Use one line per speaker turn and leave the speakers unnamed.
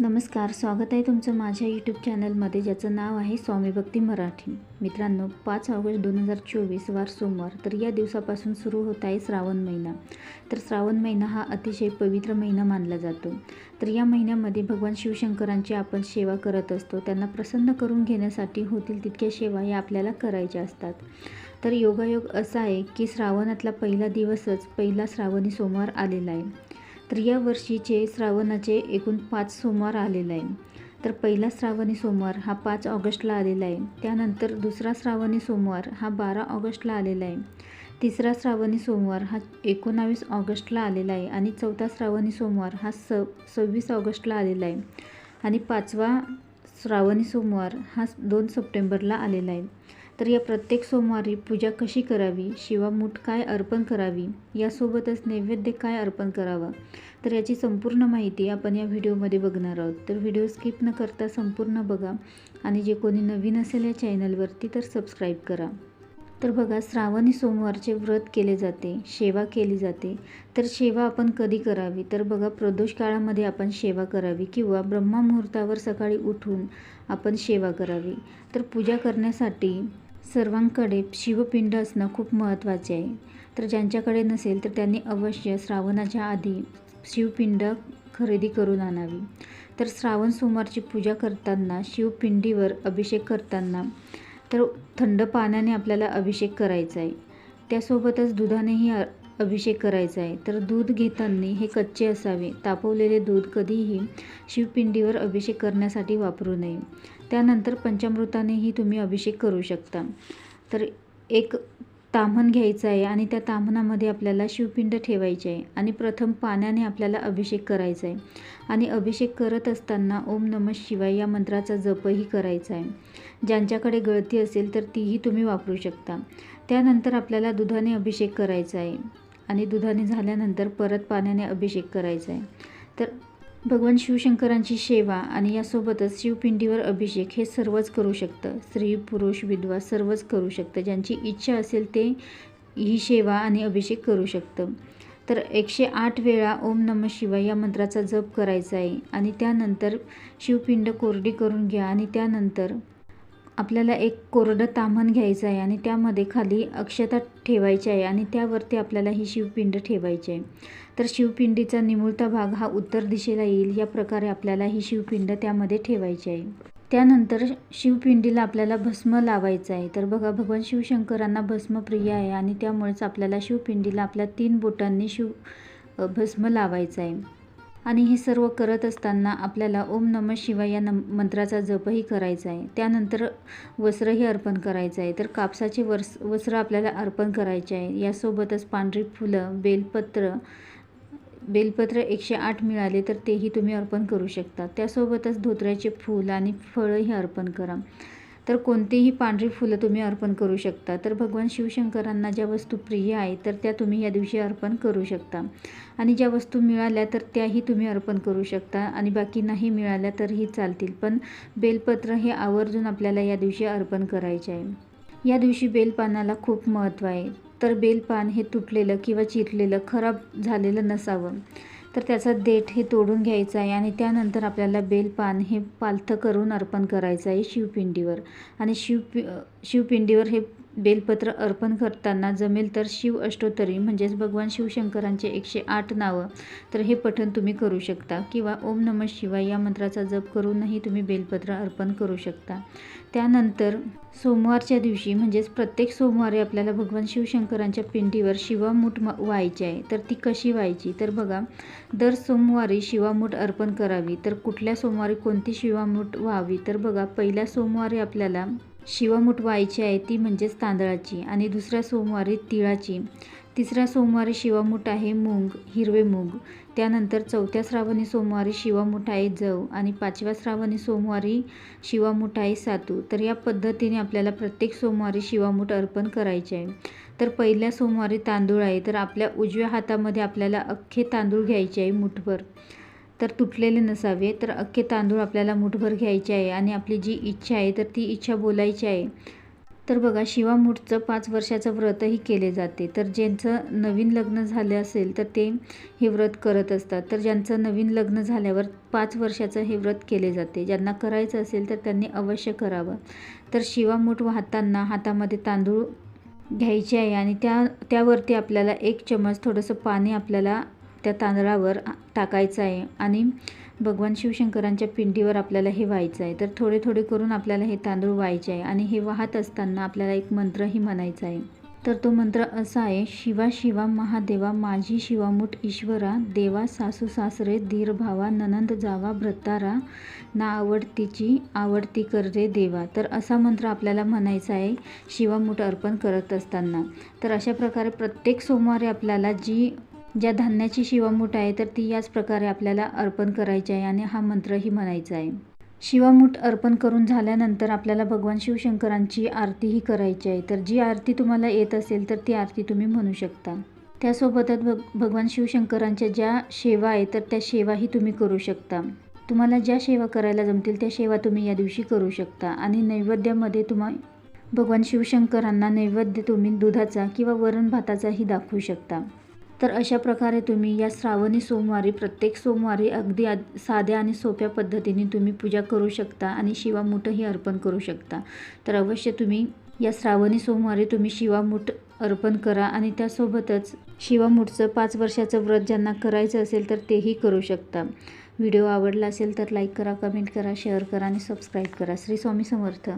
नमस्कार स्वागत आहे तुमचं माझ्या यूट्यूब चॅनलमध्ये ज्याचं नाव आहे स्वामी भक्ती मराठी. मित्रांनो पाच ऑगस्ट दोन हजार चोवीस वार सोमवार तर या दिवसापासून सुरू होत आहे श्रावण महिना. तर श्रावण महिना हा अतिशय पवित्र महिना मानला जातो. तर या महिन्यामध्ये भगवान शिवशंकरांची आपण सेवा करत असतो. त्यांना प्रसन्न करून घेण्यासाठी होतील तितक्या सेवा या आपल्याला करायच्या असतात. तर योगायोग असा आहे की श्रावणातला पहिला दिवसच पहिला श्रावणी सोमवार आलेला आहे. तर या वर्षीचे श्रावणाचे एकूण पाच सोमवार आलेला आहे. तर पहिला श्रावणी सोमवार हा पाच ऑगस्टला आलेला आहे. त्यानंतर दुसरा श्रावणी सोमवार हा बारा ऑगस्टला आलेला आहे. तिसरा श्रावणी सोमवार हा एकोणावीस ऑगस्टला आलेला आहे आणि चौथा श्रावणी सोमवार हा स सव्वीस ऑगस्टला आलेला आहे. आणि पाचवा श्रावणी सोमवार हा दोन सप्टेंबरला आलेला आहे. तर या प्रत्येक सोमवारी पूजा कशी करावी? शिवामूठ काय अर्पण करावी? यासोबतच नैवेद्य काय अर्पण करावं? तर याची संपूर्ण माहिती आपण या व्हिडिओमध्ये बघणार आहोत. तर व्हिडिओ स्किप न करता संपूर्ण बघा आणि जे कोणी नवीन असेल या चॅनलवरती तर सबस्क्राईब करा. तर बघा श्रावणी सोमवारचे व्रत केले जाते सेवा केली जाते. तर सेवा आपण कधी करावी? तर बघा प्रदोष काळामध्ये आपण सेवा करावी किंवा ब्रह्ममुहूर्तावर सकाळी उठून आपण सेवा करावी. तर पूजा करण्यासाठी सर्वांकडे शिवपिंड असणं खूप महत्त्वाचे आहे. तर ज्यांच्याकडे नसेल तर त्यांनी अवश्य श्रावणाच्या आधी शिवपिंड खरेदी करून आणावी. तर श्रावण सोमवारची पूजा करताना शिवपिंडीवर अभिषेक करताना तर थंड पाण्याने आपल्याला अभिषेक करायचा आहे. त्यासोबतच दुधानेही अभिषेक करायचा आहे. तर दूध घेताना हे कच्चे असावे. तापवलेले दूध कधीही शिवपिंडीवर अभिषेक करण्यासाठी वापरू नये. त्यानंतर पंचामृतानेही तुम्ही अभिषेक करू शकता. तर एक ताम्हण घ्यायचं आहे आणि त्या ताम्हणामध्ये आपल्याला शिवपिंड ठेवायचे आहे आणि प्रथम पाण्याने आपल्याला अभिषेक करायचा आहे. आणि अभिषेक करत असताना ओम नम शिवाय या मंत्राचा जपही करायचा आहे. ज्यांच्याकडे गळती असेल तर तीही तुम्ही वापरू शकता. त्यानंतर आपल्याला दुधाने अभिषेक करायचा आहे. आणि दुधाने झाल्यानंतर परत पाण्याने अभिषेक करायचा आहे. तर भगवान शिवशंकरांची सेवा आणि यासोबतच शिवपिंडीवर अभिषेक हे सर्वच करू शकतं. स्त्री पुरुष विधवा सर्वच करू शकतं. ज्यांची इच्छा असेल ते ही सेवा आणि अभिषेक करू शकतं. तर एकशे आठ वेळा ओम नम शिवाय या मंत्राचा जप करायचा आहे. आणि त्यानंतर शिवपिंड कोरडी करून घ्या आणि त्यानंतर आपल्याला एक कोरडं ताम्हण घ्यायचं आहे आणि त्यामध्ये खाली अक्षता ठेवायची आहे आणि त्यावरती आपल्याला ही शिवपिंड ठेवायची आहे. तर शिवपिंडीचा निमुळता भाग हा उत्तर दिशेला येईल. या प्रकारे आपल्याला ही शिवपिंड त्यामध्ये ठेवायची आहे. त्यानंतर शिवपिंडीला आपल्याला भस्म लावायचं आहे. तर बघा भगवान शिवशंकरांना भस्म प्रिय आहे आणि त्यामुळेच आपल्याला शिवपिंडीला आपल्या तीन बोटांनी शिव भस्म लावायचं आहे. आणि हे सर्व करत असताना आपल्याला ओम नम शिवाय या नम मंत्राचा जपही करायचा आहे. त्यानंतर वस्त्रही अर्पण करायचं आहे. तर कापसाचे वर्स वस्त्र आपल्याला अर्पण करायचे आहे. यासोबतच पांढरी फुलं बेलपत्र बेलपत्र एकशे आठ मिळाले तर तेही तुम्ही अर्पण करू शकता. त्यासोबतच धोत्र्याचे फूल आणि फळंही अर्पण करा. तर कोणतीही पांढरी फुलं तुम्ही अर्पण करू शकता. तर भगवान शिवशंकरांना ज्या वस्तू प्रिय आहे तर त्या तुम्ही या दिवशी अर्पण करू शकता. आणि ज्या वस्तू मिळाल्या तर त्याही तुम्ही अर्पण करू शकता. आणि बाकी नाही मिळाल्या तरीही चालतील. पण बेलपत्र हे आवर्जून आपल्याला या दिवशी अर्पण करायचे आहे. या दिवशी बेलपानाला खूप महत्त्व आहे. तर बेलपान हे तुटलेलं किंवा चिरलेलं खराब झालेलं नसावं. तर त्याचा देठ हे तोडून घ्यायचं आहे आणि त्यानंतर आपल्याला बेलपान हे पालथं करून अर्पण करायचं आहे शिवपिंडीवर. आणि शिवपि शिवपिंडीवर हे बेलपत्र अर्पण करताना जमेल तर शिव अष्टोत्तरी म्हणजेच भगवान शिवशंकरांचे एकशे आठ नावं. तर हे पठण तुम्ही करू शकता. किंवा ओम नम शिवाय या मंत्राचा जप करूनही तुम्ही बेलपत्र अर्पण करू शकता. त्यानंतर सोमवारच्या दिवशी म्हणजेच प्रत्येक सोमवारी आपल्याला भगवान शिवशंकरांच्या पिंडीवर शिवामूठ व्हायची आहे. तर ती कशी व्हायची? तर बघा दर सोमवारी शिवामूठ अर्पण करावी. तर कुठल्या सोमवारी कोणती शिवामूठ व्हावी? तर बघा पहिल्या सोमवारी आपल्याला शिवामूठ व्हायची आहे ती म्हणजेच तांदळाची आणि दुसऱ्या सोमवारी तिळाची. तिसऱ्या सोमवारी शिवामूठ आहे मूग हिरवे मूग. त्यानंतर चौथ्या श्रावणी सोमवारी शिवामूठ आहे जव आणि पाचव्या श्रावणी सोमवारी शिवामूठ आहे सातू. तर या पद्धतीने आपल्याला प्रत्येक सोमवारी शिवामूठ अर्पण करायचे आहे. तर पहिल्या सोमवारी तांदूळ आहे तर आपल्या उजव्या हातामध्ये आपल्याला अख्खे तांदूळ घ्यायचे आहे मुठभर. तर तुटलेले नसावे. तर अख्खे तांदूळ आपल्याला मुठभर घ्यायचे आहे आणि आपली जी इच्छा आहे तर ती इच्छा बोलायची आहे. तर बघा शिवामूठचं पाच वर्षाचं व्रतही केले जाते. तर ज्यांचं नवीन लग्न झालं असेल तर ते हे व्रत करत असतात. तर ज्यांचं नवीन लग्न झाल्यावर पाच वर्षाचं हे व्रत केले जाते. ज्यांना करायचं असेल तर त्यांनी अवश्य करावं. तर शिवामूठ वाहताना हातामध्ये तांदूळ घ्यायचे आहे आणि त्या त्यावरती आपल्याला एक चमच थोडंसं पाणी आपल्याला त्या तांदळावर टाकायचं आहे आणि भगवान शिवशंकरांच्या पिंडीवर आपल्याला हे व्हायचं आहे. तर थोडे थोडे करून आपल्याला हे तांदूळ व्हायचे आहे आणि हे वाहत असताना आपल्याला एक मंत्रही म्हणायचा आहे. तर तो मंत्र असा आहे शिवा शिवा महादेवा माझी शिवामूठ ईश्वरा देवा सासू सासरे धीर भावा ननंद जावा भ्रतारा ना आवडतीची आवडती करते देवा. तर असा मंत्र आपल्याला म्हणायचा आहे शिवामुठ अर्पण करत असताना. तर अशा प्रकारे प्रत्येक सोमवारी आपल्याला जी ज्या धान्याची शिवामूठ आहे तर ती याच प्रकारे आपल्याला अर्पण करायची आहे आणि हा मंत्रही म्हणायचा आहे. शिवामूठ अर्पण करून झाल्यानंतर आपल्याला भगवान शिवशंकरांची आरतीही करायची आहे. तर जी आरती तुम्हाला येत असेल तर ती आरती तुम्ही म्हणू शकता. त्यासोबतच भग भगवान शिवशंकरांच्या ज्या सेवा आहे तर त्या सेवाही तुम्ही करू शकता. तुम्हाला ज्या सेवा करायला जमतील त्या सेवा तुम्ही या दिवशी करू शकता. आणि नैवेद्यामध्ये तुम्हा भगवान शिवशंकरांना नैवेद्य तुम्ही दुधाचा किंवा वरण भाताचाही दाखवू शकता. तर अशा प्रकारे तुम्ही या श्रावणी सोमवारी प्रत्येक सोमवारी अगदी साध्या आणि सोप्या पद्धतीने तुम्ही पूजा करू शकता आणि शिवामुठही अर्पण करू शकता. तर अवश्य तुम्ही या श्रावणी सोमवारी तुम्ही शिवामूठ अर्पण करा आणि त्यासोबतच शिवामूठचं पाच वर्षाचं व्रत ज्यांना करायचं असेल तर तेही करू शकता. व्हिडिओ आवडला असेल तर लाईक करा कमेंट करा शेअर करा आणि सबस्क्राईब करा. श्री स्वामी समर्थ.